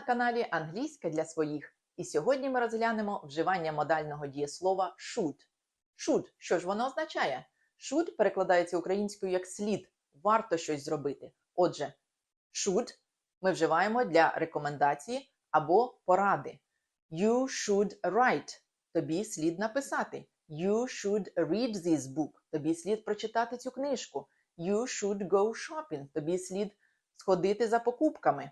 каналі Англійська для своїх. І сьогодні ми розглянемо вживання модального дієслова should. Should, що ж воно означає? Should перекладається українською як слід, варто щось зробити. Отже, should ми вживаємо для рекомендації або поради. You should write. Тобі слід написати. You should read this book. Тобі слід прочитати цю книжку. You should go shopping. Тобі слід сходити за покупками.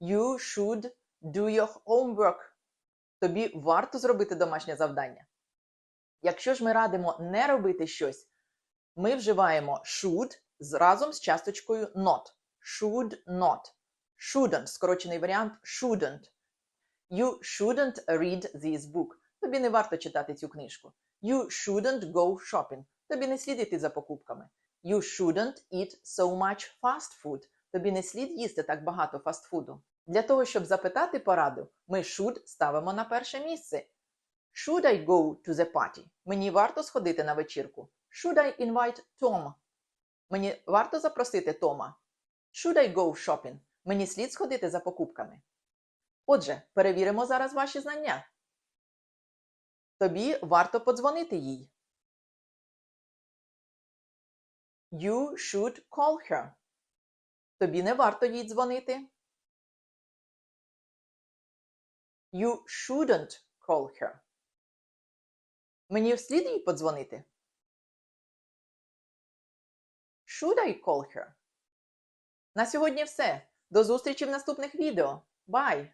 You should do your homework. Тобі варто зробити домашнє завдання. Якщо ж ми радимо не робити щось, ми вживаємо should разом з часточкою not. Should not. Shouldn't, скорочений варіант shouldn't. You shouldn't read this book. Тобі не варто читати цю книжку. You shouldn't go shopping. Тобі не слід йти за покупками. You shouldn't eat so much fast food. Тобі не слід їсти так багато фастфуду. Для того, щоб запитати пораду, ми should ставимо на перше місце. Should I go to the party? Мені варто сходити на вечірку. Should I invite Tom? Мені варто запросити Тома. Should I go shopping? Мені слід сходити за покупками. Отже, перевіримо зараз ваші знання. Тобі варто подзвонити їй. You should call her. Тобі не варто їй дзвонити. You shouldn't call her. Мені вслід їй подзвонити. Should I call her? На сьогодні все. До зустрічі в наступних відео. Bye!